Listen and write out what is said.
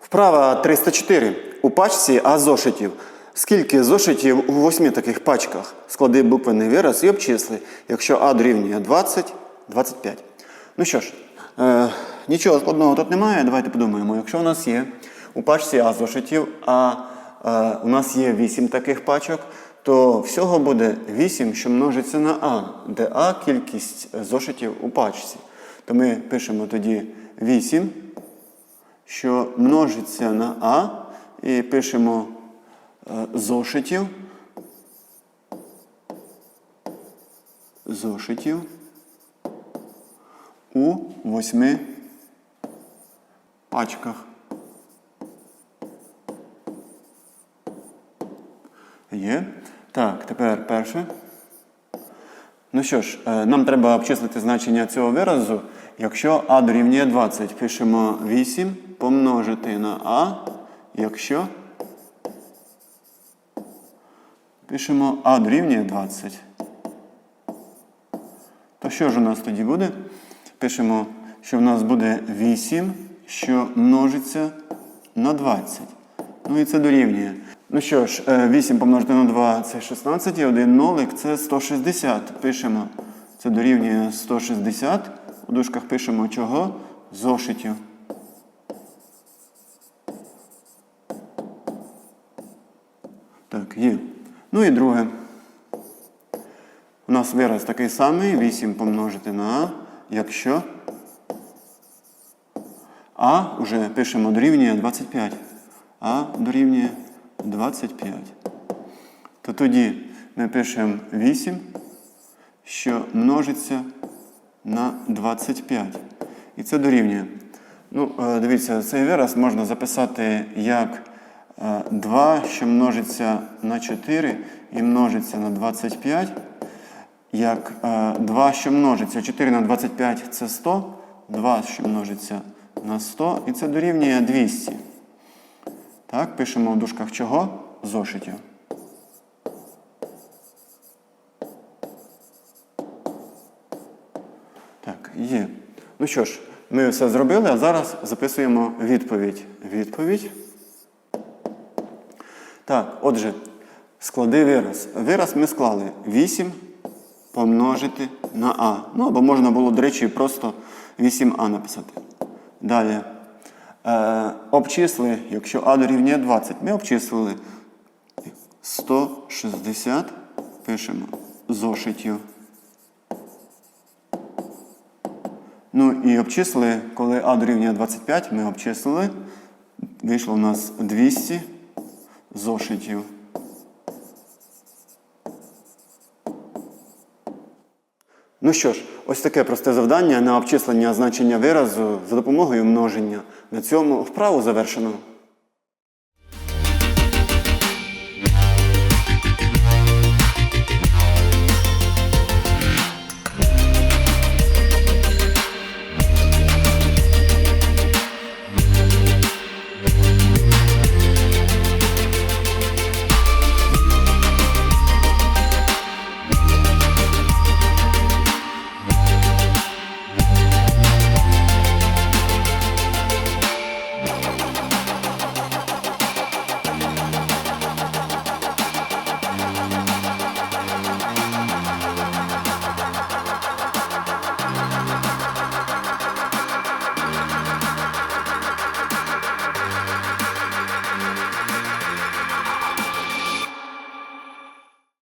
Вправа 304. У пачці А зошитів. Скільки зошитів у восьми таких пачках? Склади буквений вираз і обчисли. Якщо А дорівнює 20, 25. Ну що ж, е, нічого складного тут немає. Давайте подумаємо. Якщо у нас є у пачці А зошитів, а е, у нас є 8 таких пачок, то всього буде 8, що множиться на А, де А кількість зошитів у пачці. То ми пишемо тоді 8 що множиться на А, і пишемо е, зошитів. Зошитів у восьми пачках. Є. Так, тепер перше. Ну що ж, е, нам треба обчислити значення цього виразу. Якщо А дорівнює 20, пишемо 8 помножити на А. Якщо пишемо А дорівнює 20. То що ж у нас тоді буде? Пишемо, що в нас буде 8, що множиться на 20. Ну і це дорівнює. Ну що ж, е, 8 помножити на 2 це 16, і 1 нолик це 160. Пишемо, це дорівнює 160. У дужках пишемо чого? Зошитів. Так, є. Ну і друге. У нас вираз такий самий. 8 помножити на А. Якщо А вже пишемо дорівнює 25. А дорівнює 25. То тоді ми пишемо 8, що множиться на 25. І це дорівнює. Ну, е, дивіться, цей вираз можна записати як е, 2, що множиться на 4 і множиться на 25. Як е, 2, що множиться 4 на 25 це 100, 2, що множиться на 100, і це дорівнює 200. Так, пишемо в дужках чого? Зошитів. Так, є. Ну що ж, ми все зробили, а зараз записуємо відповідь. Відповідь. Так, отже, склади вираз. Вираз ми склали 8 помножити на А. Ну, або можна було, до речі, просто 8А написати. Далі. Е, обчисли, якщо А дорівнює 20, ми обчислили 160, пишемо зошитів. Ну і обчислили, коли А дорівнює 25, ми обчислили. Вийшло у нас 200 зошитів. Ну що ж, ось таке просте завдання на обчислення значення виразу за допомогою множення. На цьому вправу завершено.